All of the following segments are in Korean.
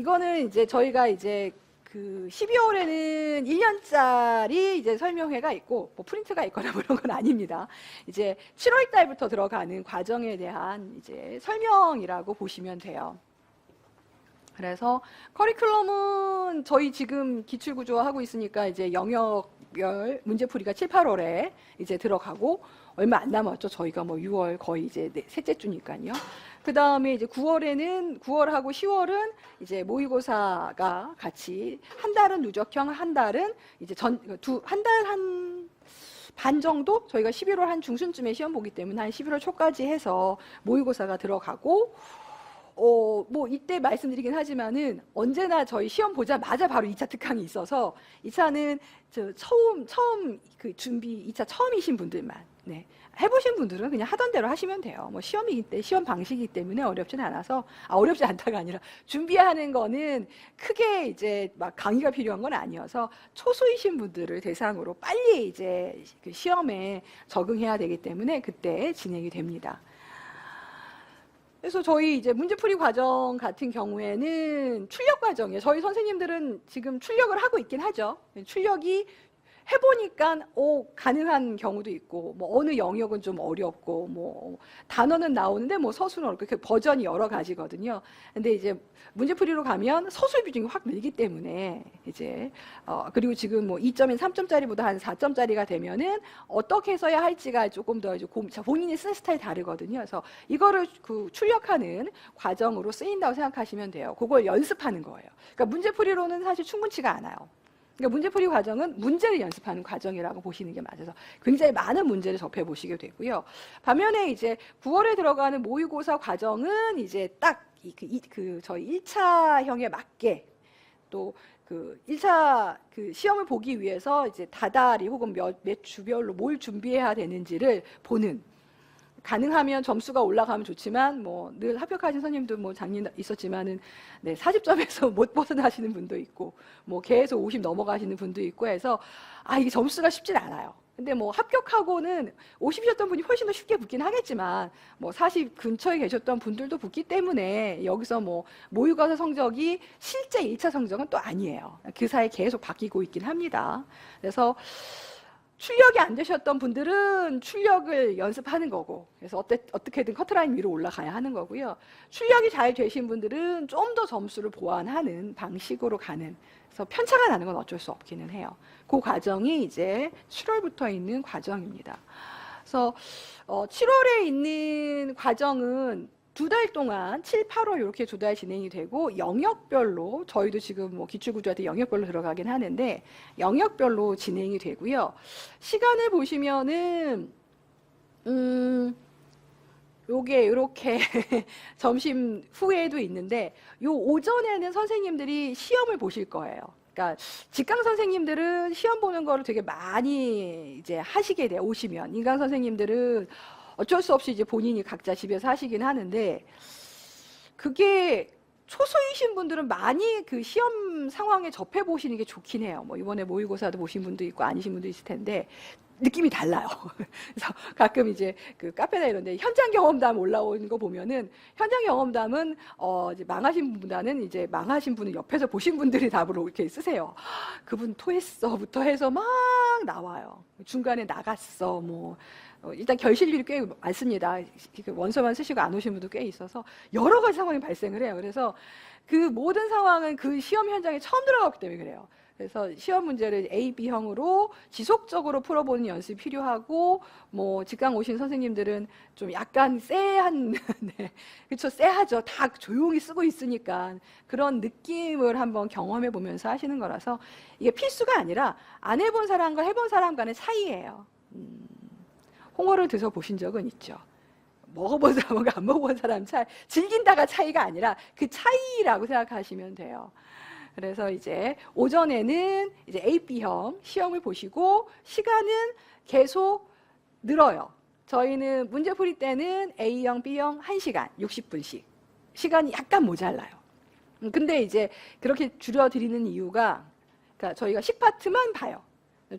이거는 이제 저희가 이제 그 12월에는 1년짜리 이제 설명회가 있고 뭐 프린트가 있거나 뭐 이런 건 아닙니다. 이제 7월 달부터 들어가는 과정에 대한 이제 설명이라고 보시면 돼요. 그래서 커리큘럼은 저희 지금 기출구조 하고 있으니까 이제 영역별 문제풀이가 7, 8월에 이제 들어가고 얼마 안 남았죠. 저희가 뭐 6월 거의 이제 네- 셋째 주니까요. 그 다음에 이제 9월에는 9월하고 10월은 이제 모의고사가 같이 한 달은 누적형, 한 달은 이제 전 두 한 달 한 반 정도 저희가 11월 한 중순쯤에 시험 보기 때문에 한 11월 초까지 해서 모의고사가 들어가고 어, 뭐 이때 말씀드리긴 하지만은 언제나 저희 시험 보자마자 바로 2차 특강이 있어서 2차는 저 처음 처음 그 준비 2차 처음이신 분들만 네. 해보신 분들은 그냥 하던 대로 하시면 돼요. 뭐 시험이기 때 시험 방식이기 때문에 어렵진 않아서 아, 어렵지 않다가 아니라 준비하는 거는 크게 이제 막 강의가 필요한 건 아니어서 초수이신 분들을 대상으로 빨리 이제 그 시험에 적응해야 되기 때문에 그때 진행이 됩니다. 그래서 저희 이제 문제풀이 과정 같은 경우에는 출력 과정이에요. 저희 선생님들은 지금 출력을 하고 있긴 하죠. 출력이 해보니까 오 가능한 경우도 있고 뭐 어느 영역은 좀 어렵고 뭐 단어는 나오는데 뭐 서술은 어렵고 그 버전이 여러 가지거든요. 근데 이제 문제풀이로 가면 서술 비중이 확 늘기 때문에 이제 어 그리고 지금 뭐 2점인 3점짜리보다 한 4점짜리가 되면은 어떻게 해서야 할지가 조금 더 이제 고- 자, 본인이 쓰는 스타일 다르거든요. 그래서 이거를 그 출력하는 과정으로 쓰인다고 생각하시면 돼요. 그걸 연습하는 거예요. 그러니까 문제풀이로는 사실 충분치가 않아요. 그러니까 문제풀이 과정은 문제를 연습하는 과정이라고 보시는 게 맞아서 굉장히 많은 문제를 접해 보시게 되고요. 반면에 이제 9월에 들어가는 모의고사 과정은 이제 딱이그 이- 그 저희 1차형에 맞게 또그 1차 그 시험을 보기 위해서 이제 다달이 혹은 몇, 몇 주별로 뭘 준비해야 되는지를 보는 가능하면 점수가 올라가면 좋지만 뭐 늘 합격하신 선생님도 뭐 작년 있었지만은 네, 40점에서 못 벗어나시는 분도 있고 뭐 계속 50 넘어가시는 분도 있고 해서 아 이게 점수가 쉽진 않아요. 근데 뭐 합격하고는 50이셨던 분이 훨씬 더 쉽게 붙긴 하겠지만 뭐 40 근처에 계셨던 분들도 붙기 때문에 여기서 뭐 모의고사 성적이 실제 1차 성적은 또 아니에요. 그 사이에 계속 바뀌고 있긴 합니다. 그래서 출력이 안 되셨던 분들은 출력을 연습하는 거고 그래서 어때, 어떻게든 커트라인 위로 올라가야 하는 거고요. 출력이 잘 되신 분들은 좀 더 점수를 보완하는 방식으로 가는 그래서 편차가 나는 건 어쩔 수 없기는 해요. 그 과정이 이제 7월부터 있는 과정입니다. 그래서 어, 7월에 있는 과정은 두 달 동안 7, 8월 이렇게 두 달 진행이 되고 영역별로 저희도 지금 뭐 기출구조한테 영역별로 들어가긴 하는데 영역별로 진행이 되고요. 시간을 보시면은 음 요게 이렇게 점심 후에도 있는데 요 오전에는 선생님들이 시험을 보실 거예요. 그러니까 직강 선생님들은 시험 보는 거를 되게 많이 이제 하시게 돼 오시면 인강 선생님들은 어쩔 수 없이 이제 본인이 각자 집에서 하시긴 하는데 그게 초소이신 분들은 많이 그 시험 상황에 접해 보시는 게 좋긴 해요. 뭐 이번에 모의고사도 보신 분도 있고 아니신 분도 있을 텐데 느낌이 달라요. 그래서 가끔 이제 그 카페나 이런데 현장 경험담 올라오는 거 보면은 현장 경험담은 어 이제 망하신 분보다는 이제 망하신 분을 옆에서 보신 분들이 답으로 이렇게 쓰세요. 그분 토했어부터 해서 막 나와요. 중간에 나갔어 뭐 어, 일단 결실률이 꽤 많습니다. 그 원서만 쓰시고 안 오신 분도 꽤 있어서 여러 가지 상황이 발생을 해요. 그래서 그 모든 상황은 그 시험 현장에 처음 들어갔기 때문에 그래요. 그래서 시험 문제를 A, B형으로 지속적으로 풀어보는 연습이 필요하고 뭐 직강 오신 선생님들은 좀 약간 쎄한 네. 그렇죠. 쎄하죠. 다 조용히 쓰고 있으니까 그런 느낌을 한번 경험해 보면서 하시는 거라서 이게 필수가 아니라 안 해본 사람과 해본 사람 간의 차이예요. 음, 홍어를 드셔 보신 적은 있죠. 먹어본 사람과 안 먹어본 사람 차이, 즐긴다가 차이가 아니라 그 차이라고 생각하시면 돼요. 그래서 이제 오전에는 이제 A, B형 시험을 보시고 시간은 계속 늘어요. 저희는 문제 풀이 때는 A형, B형 1시간 60분씩. 시간이 약간 모자라요. 음, 근데 이제 그렇게 줄여드리는 이유가 그러니까 저희가 10파트만 봐요.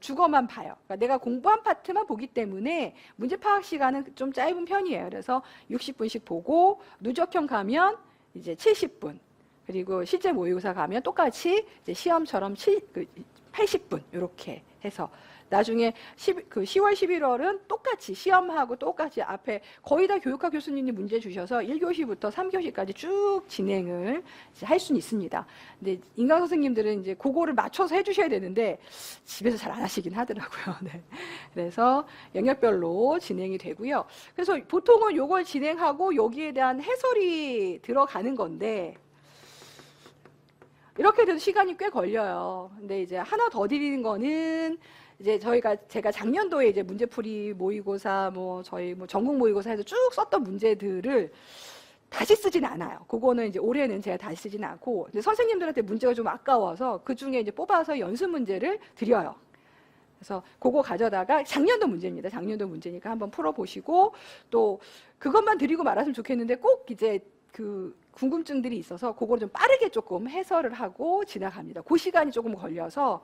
주거만 봐요. 그러니까 내가 공부한 파트만 보기 때문에 문제 파악 시간은 좀 짧은 편이에요. 그래서 60분씩 보고 누적형 가면 이제 70분. 그리고 실제 모의고사 가면 똑같이 시험처럼 7, 그 80분 이렇게 해서 나중에 10, 그 10월 11월은 똑같이 시험하고 똑같이 앞에 거의 다 교육학 교수님이 문제 주셔서 1교시부터 3교시까지 쭉 진행을 할 수는 있습니다. 근데 인강 선생님들은 이제 그거를 맞춰서 해주셔야 되는데 집에서 잘 안 하시긴 하더라고요. 네. 그래서 영역별로 진행이 되고요. 그래서 보통은 요걸 진행하고 여기에 대한 해설이 들어가는 건데 이렇게 돼도 시간이 꽤 걸려요. 근데 이제 하나 더 드리는 거는 이제 저희가 제가 작년도에 이제 문제풀이 모의고사 뭐 저희 뭐 전국 모의고사 에서 쭉 썼던 문제들을 다시 쓰진 않아요. 그거는 이제 올해는 제가 다시 쓰진 않고 근데 선생님들한테 문제가 좀 아까워서 그 중에 이제 뽑아서 연습 문제를 드려요. 그래서 그거 가져다가 작년도 문제입니다. 작년도 문제니까 한번 풀어보시고 또 그것만 드리고 말았으면 좋겠는데 꼭 이제 그 궁금증들이 있어서 그거를 좀 빠르게 조금 해설을 하고 지나갑니다. 그 시간이 조금 걸려서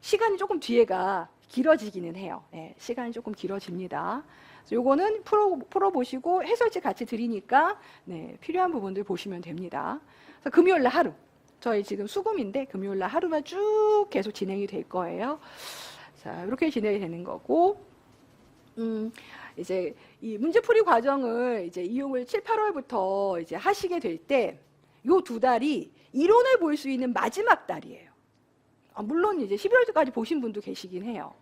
시간이 조금 뒤에가 길어지기는 해요. 네, 시간이 조금 길어집니다. 요거는 풀어, 풀어보시고 해설지 같이 드리니까 네, 필요한 부분들 보시면 됩니다. 그래서 금요일 날 하루. 저희 지금 수금인데 금요일 날 하루만 쭉 계속 진행이 될 거예요. 자, 이렇게 진행이 되는 거고, 음, 이제 이 문제풀이 과정을 이제 이용을 7, 8월부터 이제 하시게 될 때, 요 두 달이 이론을 볼 수 있는 마지막 달이에요. 아, 물론 이제 11월까지 보신 분도 계시긴 해요.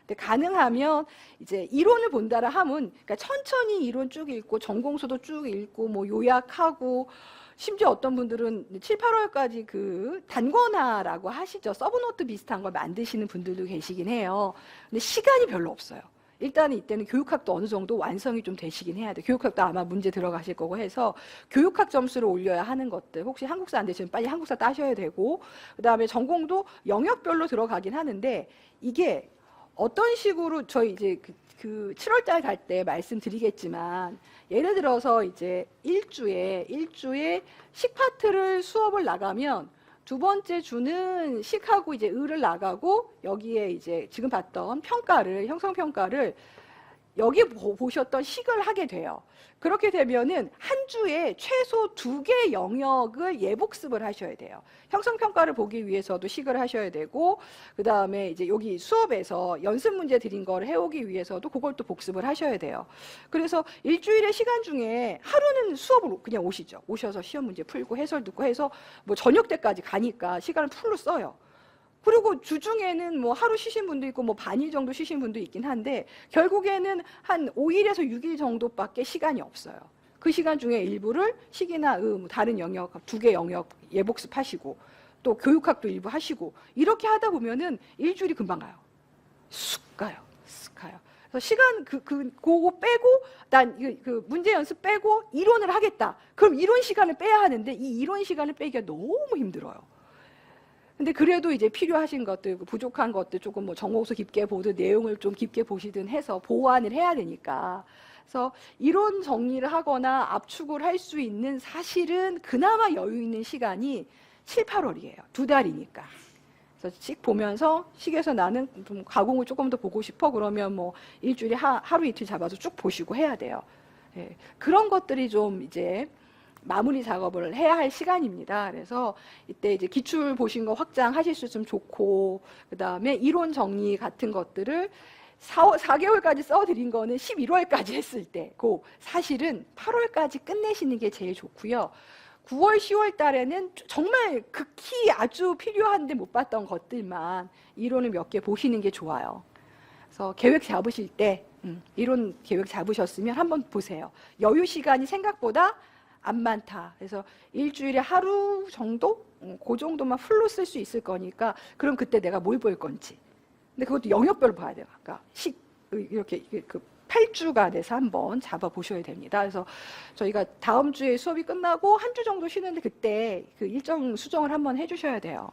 근데 가능하면 이제 이론을 본다라 하면, 그러니까 천천히 이론 쭉 읽고, 전공서도 쭉 읽고, 뭐 요약하고, 심지어 어떤 분들은 7, 8월까지 그 단권화라고 하시죠. 서브노트 비슷한 걸 만드시는 분들도 계시긴 해요. 근데 시간이 별로 없어요. 일단은 이때는 교육학도 어느 정도 완성이 좀 되시긴 해야 돼요. 교육학도 아마 문제 들어가실 거고 해서 교육학 점수를 올려야 하는 것들. 혹시 한국사 안 되시면 빨리 한국사 따셔야 되고, 그 다음에 전공도 영역별로 들어가긴 하는데, 이게 어떤 식으로 저희 이제 그, 그 7월달 갈 때 말씀드리겠지만, 예를 들어서 이제 일주에 일주에 식 파트를 수업을 나가면 두 번째 주는 식하고 이제 을을 나가고 여기에 이제 지금 봤던 평가를 형성 평가를 여기 보- 보셨던 식을 하게 돼요. 그렇게 되면은 한 주에 최소 두 개 영역을 예복습을 하셔야 돼요. 형성 평가를 보기 위해서도 식을 하셔야 되고 그 다음에 이제 여기 수업에서 연습 문제 드린 걸 해오기 위해서도 그걸 또 복습을 하셔야 돼요. 그래서 일주일의 시간 중에 하루는 수업을 그냥 오시죠. 오셔서 시험 문제 풀고 해설 듣고 해서 뭐 저녁 때까지 가니까 시간을 풀로 써요. 그리고 주중에는 뭐 하루 쉬신 분도 있고 뭐 반일 정도 쉬신 분도 있긴 한데 결국에는 한 5일에서 6일 정도밖에 시간이 없어요. 그 시간 중에 일부를 식이나 음, 뭐 다른 영역 두 개 영역 예복습하시고 또 교육학도 일부 하시고 이렇게 하다 보면은 일주일이 금방 가요. 쑥 가요. 쑥 가요. 그래서 시간 그, 그, 그거 빼고, 난 그, 그 문제 연습 빼고 이론을 하겠다. 그럼 이론 시간을 빼야 하는데 이 이론 시간을 빼기가 너무 힘들어요. 근데 그래도 이제 필요하신 것들, 그 부족한 것들 조금 뭐 정보서 깊게 보든 내용을 좀 깊게 보시든 해서 보완을 해야 되니까. 그래서 이론 정리를 하거나 압축을 할 수 있는 사실은 그나마 여유 있는 시간이 7, 8월이에요. 두 달이니까. 그래서 씩 보면서 식에서 나는 좀 가공을 조금 더 보고 싶어 그러면 뭐 일주일에 하, 하루 이틀 잡아서 쭉 보시고 해야 돼요. 예, 그런 것들이 좀 이제 마무리 작업을 해야 할 시간입니다. 그래서 이때 이제 기출 보신 거 확장하실 수 있으면 좋고 그 다음에 이론 정리 같은 것들을 4, 4개월까지 써드린 거는 11월까지 했을 때, 그 사실은 8월까지 끝내시는 게 제일 좋고요. 9월, 10월 달에는 정말 극히 아주 필요한데 못 봤던 것들만 이론을 몇 개 보시는 게 좋아요. 그래서 계획 잡으실 때 음, 이론 계획 잡으셨으면 한번 보세요. 여유 시간이 생각보다 안 많다. 그래서 일주일에 하루 정도, 음, 그 정도만 풀로 쓸 수 있을 거니까 그럼 그때 내가 뭘 볼 건지. 근데 그것도 영역별로 봐야 돼요. 그러니까 식 이렇게 그 8주가 돼서 한번 잡아 보셔야 됩니다. 그래서 저희가 다음 주에 수업이 끝나고 한 주 정도 쉬는데 그때 그 일정 수정을 한번 해 주셔야 돼요.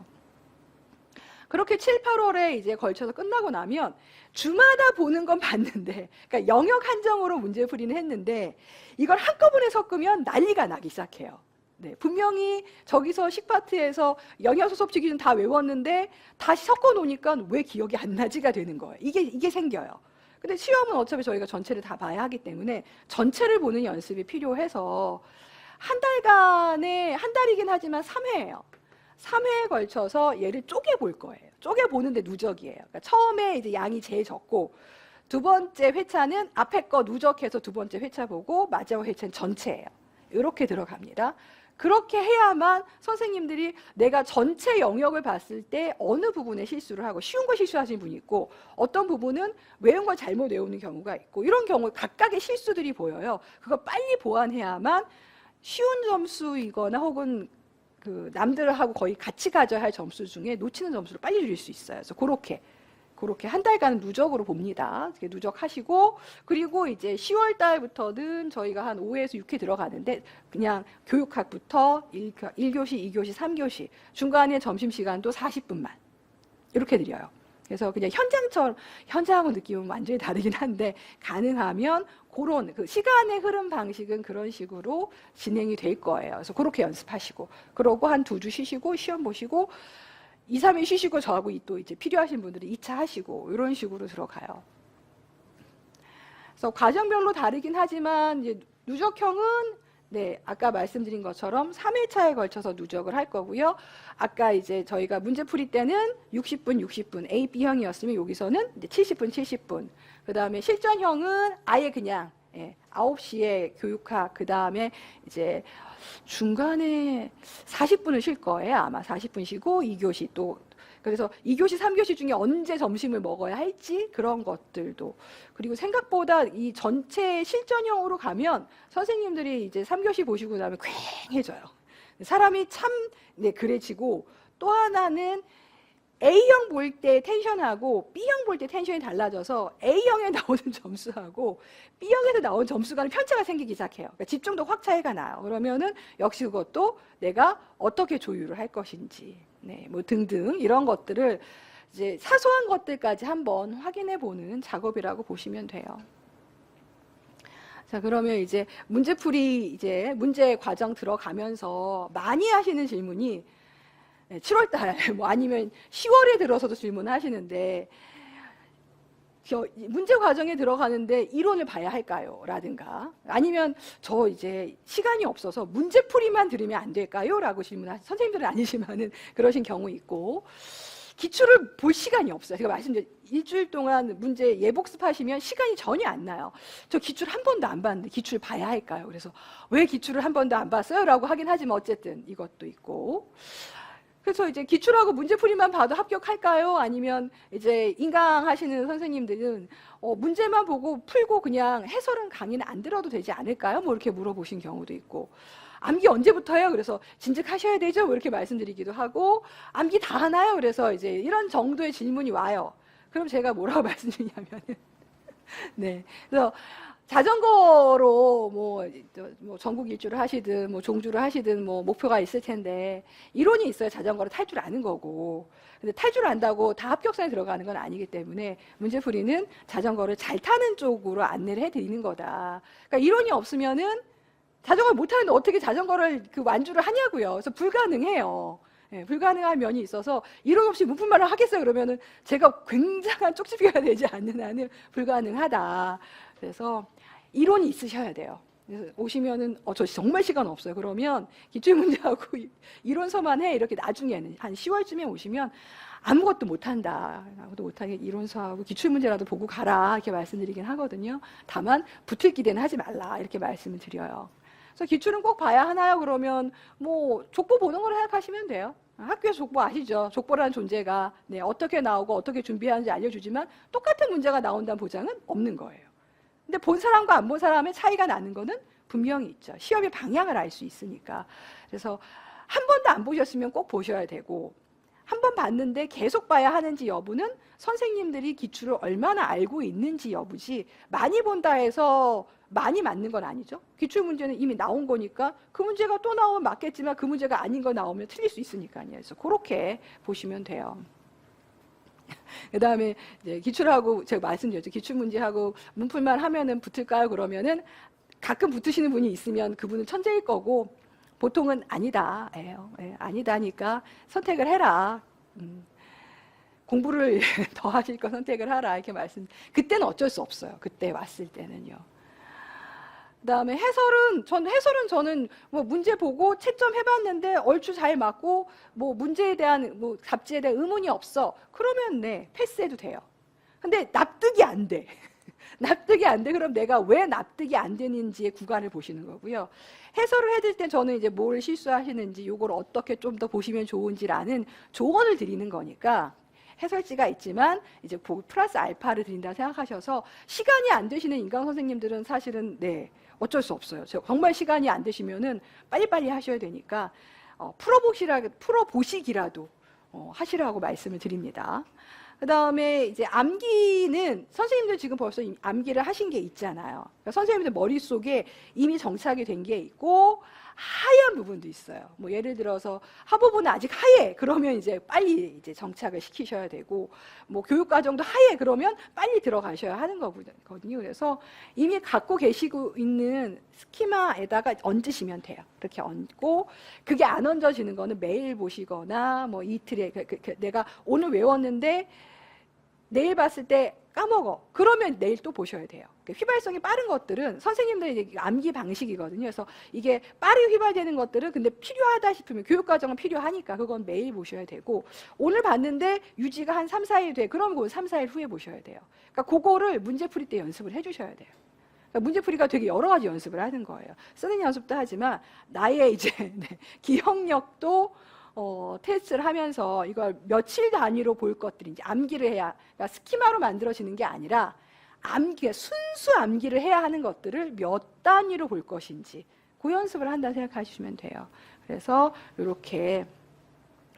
그렇게 7, 8월에 이제 걸쳐서 끝나고 나면 주마다 보는 건 봤는데, 그러니까 영역 한정으로 문제 풀이는 했는데 이걸 한꺼번에 섞으면 난리가 나기 시작해요. 네, 분명히 저기서 식파트에서 영양소 섭취 기준 다 외웠는데 다시 섞어 놓으니까 왜 기억이 안 나지가 되는 거예요. 이게 이게 생겨요. 근데 시험은 어차피 저희가 전체를 다 봐야 하기 때문에 전체를 보는 연습이 필요해서 한 달간의 한 달이긴 하지만 3회예요. 3회에 걸쳐서 얘를 쪼개 볼 거예요. 쪼개 보는데 누적이에요. 그러니까 처음에 이제 양이 제일 적고 두 번째 회차는 앞에 거 누적해서 두 번째 회차 보고 마지막 회차는 전체예요. 이렇게 들어갑니다. 그렇게 해야만 선생님들이 내가 전체 영역을 봤을 때 어느 부분에 실수를 하고 쉬운 거 실수하시는 분이 있고 어떤 부분은 외운 걸 잘못 외우는 경우가 있고 이런 경우 각각의 실수들이 보여요. 그거 빨리 보완해야만 쉬운 점수이거나 혹은 그 남들하고 거의 같이 가져야 할 점수 중에 놓치는 점수를 빨리 줄일 수 있어요. 그래서 그렇게 그렇게 한 달간 누적으로 봅니다. 누적하시고 그리고 이제 10월 달부터는 저희가 한 5회에서 6회 들어가는데 그냥 교육학부터 1, 1교시, 2교시, 3교시 중간에 점심시간도 40분만 이렇게 드려요. 그래서 그냥 현장처럼 현장하고 느낌은 완전히 다르긴 한데 가능하면 그런 그 시간의 흐름 방식은 그런 식으로 진행이 될 거예요. 그래서 그렇게 연습하시고 그러고 한 두 주 쉬시고 시험 보시고 2, 3일 쉬시고 저하고 이또 이제 필요하신 분들이 2차 하시고 이런 식으로 들어가요. 그래서 과정별로 다르긴 하지만 이제 누적형은 네, 아까 말씀드린 것처럼 3일차에 걸쳐서 누적을 할 거고요. 아까 이제 저희가 문제 풀이 때는 60분, 60분 A, B형이었으면 여기서는 이제 70분, 70분. 그 다음에 실전형은 아예 그냥 예, 9시에 교육학 그 다음에 이제 중간에 40분을 쉴 거예요. 아마 40분 쉬고 2교시 또 그래서 2교시, 3교시 중에 언제 점심을 먹어야 할지 그런 것들도 그리고 생각보다 이 전체 실전형으로 가면 선생님들이 이제 3교시 보시고 나면 퀭해져요. 사람이 참 네, 그래지고 또 하나는 A형 볼 때 텐션하고 B형 볼 때 텐션이 달라져서 A형에 나오는 점수하고 B형에서 나온 점수간에 편차가 생기기 시작해요. 그러니까 집중도 확 차이가 나요. 그러면은 역시 그것도 내가 어떻게 조율을 할 것인지, 네, 뭐 등등 이런 것들을 이제 사소한 것들까지 한번 확인해 보는 작업이라고 보시면 돼요. 자, 그러면 이제 문제풀이 이제 문제 과정 들어가면서 많이 하시는 질문이 7월 달, 뭐 아니면 10월에 들어서도 질문하시는데, 저 문제 과정에 들어가는데 이론을 봐야 할까요? 라든가, 아니면 저 이제 시간이 없어서 문제풀이만 들으면 안 될까요? 라고 질문하시, 선생님들은 아니지만은 그러신 경우 있고, 기출을 볼 시간이 없어요. 제가 말씀드린 일주일 동안 문제 예복습 하시면 시간이 전혀 안 나요. 저 기출 한 번도 안 봤는데 기출 봐야 할까요? 그래서 왜 기출을 한 번도 안 봤어요? 라고 하긴 하지만 어쨌든 이것도 있고. 그래서 이제 기출하고 문제풀이만 봐도 합격할까요? 아니면 이제 인강 하시는 선생님들은 어, 문제만 보고 풀고 그냥 해설은 강의는 안 들어도 되지 않을까요? 뭐 이렇게 물어보신 경우도 있고. 암기 언제부터요? 그래서 진즉하셔야 되죠? 뭐 이렇게 말씀드리기도 하고 암기 다 하나요? 그래서 이제 이런 정도의 질문이 와요. 그럼 제가 뭐라고 말씀드리냐면은 네. 그래서 자전거로 뭐, 뭐 전국 일주를 하시든 뭐 종주를 하시든 뭐 목표가 있을 텐데 이론이 있어야 자전거를 탈 줄 아는 거고 근데 탈 줄 안다고 다 합격선에 들어가는 건 아니기 때문에 문제풀이는 자전거를 잘 타는 쪽으로 안내를 해드리는 거다. 그러니까 이론이 없으면은 자전거를 못 타는데 어떻게 자전거를 그 완주를 하냐고요. 그래서 불가능해요. 예, 불가능한 면이 있어서 이론 없이 문풀만을 하겠어요 그러면은 제가 굉장한 쪽집게가 되지 않는 한은 불가능하다. 그래서 이론이 있으셔야 돼요. 그래서 오시면은 어 저 정말 시간 없어요. 그러면 기출 문제하고 이- 이론서만 해 이렇게 나중에는 한 10월쯤에 오시면 아무것도 못한다. 아무것도 못하게 이론서하고 기출 문제라도 보고 가라 이렇게 말씀드리긴 하거든요. 다만 붙을 기대는 하지 말라 이렇게 말씀을 드려요. 그래서 기출은 꼭 봐야 하나요? 그러면 뭐 족보 보는 걸 생각하시면 돼요. 학교에서 족보 아시죠? 족보라는 존재가 네, 어떻게 나오고 어떻게 준비하는지 알려주지만 똑같은 문제가 나온다는 보장은 없는 거예요. 근데 본 사람과 안 본 사람의 차이가 나는 거는 분명히 있죠. 시험의 방향을 알 수 있으니까. 그래서 한 번도 안 보셨으면 꼭 보셔야 되고 한 번 봤는데 계속 봐야 하는지 여부는 선생님들이 기출을 얼마나 알고 있는지 여부지 많이 본다 해서 많이 맞는 건 아니죠. 기출 문제는 이미 나온 거니까 그 문제가 또 나오면 맞겠지만 그 문제가 아닌 거 나오면 틀릴 수 있으니까요. 그래서 그렇게 보시면 돼요. 그 다음에 이제 기출하고 제가 말씀드렸죠. 기출 문제하고 문풀만 하면은 붙을까요? 그러면은 가끔 붙으시는 분이 있으면 그분은 천재일 거고 보통은 아니다. 예요. 예, 아니다니까 선택을 해라. 음, 공부를 더 하실 거 선택을 하라. 이렇게 말씀. 그때는 어쩔 수 없어요. 그때 왔을 때는요. 그다음에 해설은 전 해설은 저는 뭐 문제 보고 채점 해봤는데 얼추 잘 맞고 뭐 문제에 대한 뭐 답지에 대한 의문이 없어 그러면 네 패스해도 돼요. 근데 납득이 안 돼. 납득이 안 돼. 그럼 내가 왜 납득이 안 되는지의 구간을 보시는 거고요. 해설을 해드릴 때 저는 이제 뭘 실수하시는지 요걸 어떻게 좀 더 보시면 좋은지라는 조언을 드리는 거니까 해설지가 있지만 이제 보- 플러스 알파를 드린다 생각하셔서 시간이 안 되시는 인강 선생님들은 사실은 네 어쩔 수 없어요. 저- 정말 시간이 안 되시면은 빨리빨리 하셔야 되니까 어, 풀어보시라 풀어보시기라도 어, 하시라고 말씀을 드립니다. 그 다음에 이제 암기는 선생님들 지금 벌써 이- 암기를 하신 게 있잖아요. 그러니까 선생님들 머릿속에 이미 정착이 된 게 있고 하얀 부분도 있어요. 뭐 예를 들어서 하부분은 아직 하얘 그러면 이제 빨리 이제 정착을 시키셔야 되고 뭐 교육 과정도 하얘 그러면 빨리 들어가셔야 하는 거거든요. 그래서 이미 갖고 계시고 있는 스키마에다가 얹으시면 돼요. 이렇게 얹고 그게 안 얹어지는 거는 매일 보시거나 뭐 이틀에 그- 그- 그 내가 오늘 외웠는데 내일 봤을 때 까먹어. 그러면 내일 또 보셔야 돼요. 그 휘발성이 빠른 것들은 선생님들의 암기 방식이거든요. 그래서 이게 빠르게 휘발되는 것들은 근데 필요하다 싶으면 교육 과정은 필요하니까 그건 매일 보셔야 되고 오늘 봤는데 유지가 한 3, 4일 돼. 그럼 그건 3, 4일 후에 보셔야 돼요. 그러니까 그거를 문제 풀이 때 연습을 해 주셔야 돼요. 그러니까 문제풀이가 되게 여러 가지 연습을 하는 거예요. 쓰는 연습도 하지만 나의 이제 네, 기억력도 어, 테스트를 하면서 이걸 며칠 단위로 볼 이제 암기를 해야 그러니까 스키마로 만들어지는 게 아니라 암기 순수 암기를 해야 하는 것들을 몇 단위로 볼 것인지 그 연습을 한다 생각하시면 돼요. 그래서 이렇게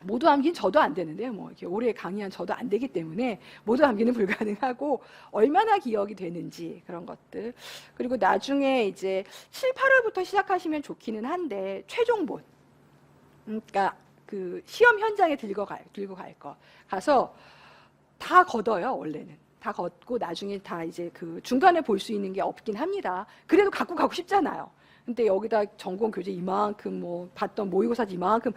모두 암기는 저도 안 되는데요. 뭐 이렇게 오래 강의한 저도 안 되기 때문에 모두 암기는 불가능하고 얼마나 기억이 되는지 그런 것들 그리고 나중에 이제 7, 8월부터 시작하시면 좋기는 한데 최종본 그러니까 그 시험 현장에 들고 갈 들고 갈 거 가서 다 걷어요 원래는 다 걷고 나중에 다 이제 그 중간에 볼 수 있는 게 없긴 합니다. 그래도 갖고 가고 싶잖아요. 근데 여기다 전공 교재 이만큼 뭐 봤던 모의고사 이만큼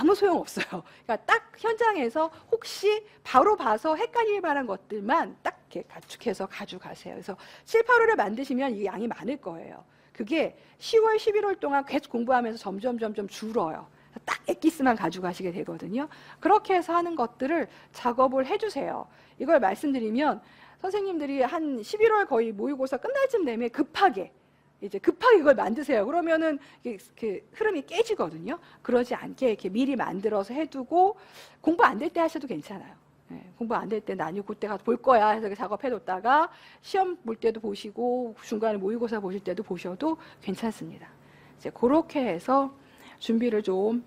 아무 소용 없어요. 그러니까 딱 현장에서 혹시 바로 봐서 헷갈릴 만한 것들만 딱 이렇게 가축해서 가져가세요. 그래서 7, 8월에 만드시면 이게 양이 많을 거예요. 그게 10월, 11월 동안 계속 공부하면서 점점 점점 줄어요. 딱 엑기스만 가져가시게 되거든요. 그렇게 해서 하는 것들을 작업을 해주세요. 이걸 말씀드리면 선생님들이 한 11월 거의 모의고사 끝날 쯤 되면 급하게 이제 급하게 이걸 만드세요. 그러면은 그 흐름이 깨지거든요. 그러지 않게 이렇게 미리 만들어서 해두고 공부 안 될 때 하셔도 괜찮아요. 예, 공부 안 될 때 나뉘고 그때 가서 볼 거야 해서 작업해뒀다가 시험 볼 때도 보시고 중간에 모의고사 보실 때도 보셔도 괜찮습니다. 이제 그렇게 해서 준비를 좀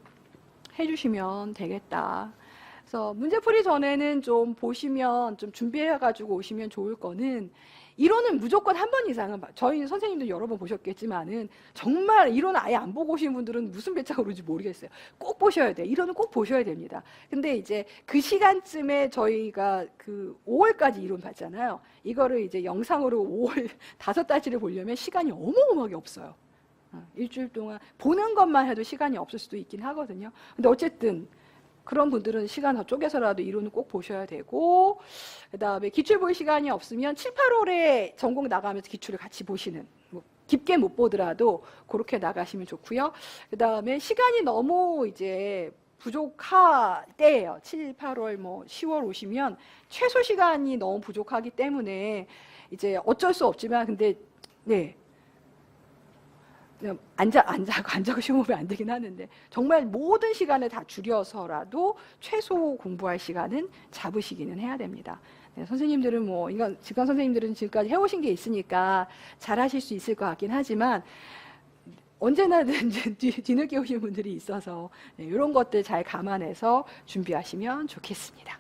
해주시면 되겠다. 그래서 문제 풀이 전에는 좀 보시면 좀 준비해가지고 오시면 좋을 거는 이론은 무조건 한 번 이상은 봐- 저희 선생님도 여러 번 보셨겠지만은 정말 이론 아예 안 보고 오신 분들은 무슨 배차가 오는지 모르겠어요. 꼭 보셔야 돼. 이론은 꼭 보셔야 됩니다. 근데 이제 그 시간쯤에 저희가 그 5월까지 이론 봤잖아요. 이거를 이제 영상으로 5월 다섯 달치를 보려면 시간이 어마어마하게 없어요. 어, 일주일 동안 보는 것만 해도 시간이 없을 수도 있긴 하거든요. 근데 어쨌든 그런 분들은 시간 더 쪼개서라도 이론은 꼭 보셔야 되고 그다음에 기출 볼 시간이 없으면 7, 8월에 전공 나가면서 기출을 같이 보시는 뭐 깊게 못 보더라도 그렇게 나가시면 좋고요. 그다음에 시간이 너무 이제 부족할 때예요. 7, 8월 뭐 10월 오시면 최소 시간이 너무 부족하기 때문에 이제 어쩔 수 없지만 근데 네. 앉아 앉아 앉아고 시험 보면 안 되긴 하는데 정말 모든 시간을 다 줄여서라도 최소 공부할 시간은 잡으시기는 해야 됩니다. 네, 선생님들은 뭐 이건 직관 선생님들은 지금까지 해오신 게 있으니까 잘 하실 수 있을 것 같긴 하지만 언제나든 뒤- 뒤늦게 오신 분들이 있어서 네, 이런 것들 잘 감안해서 준비하시면 좋겠습니다.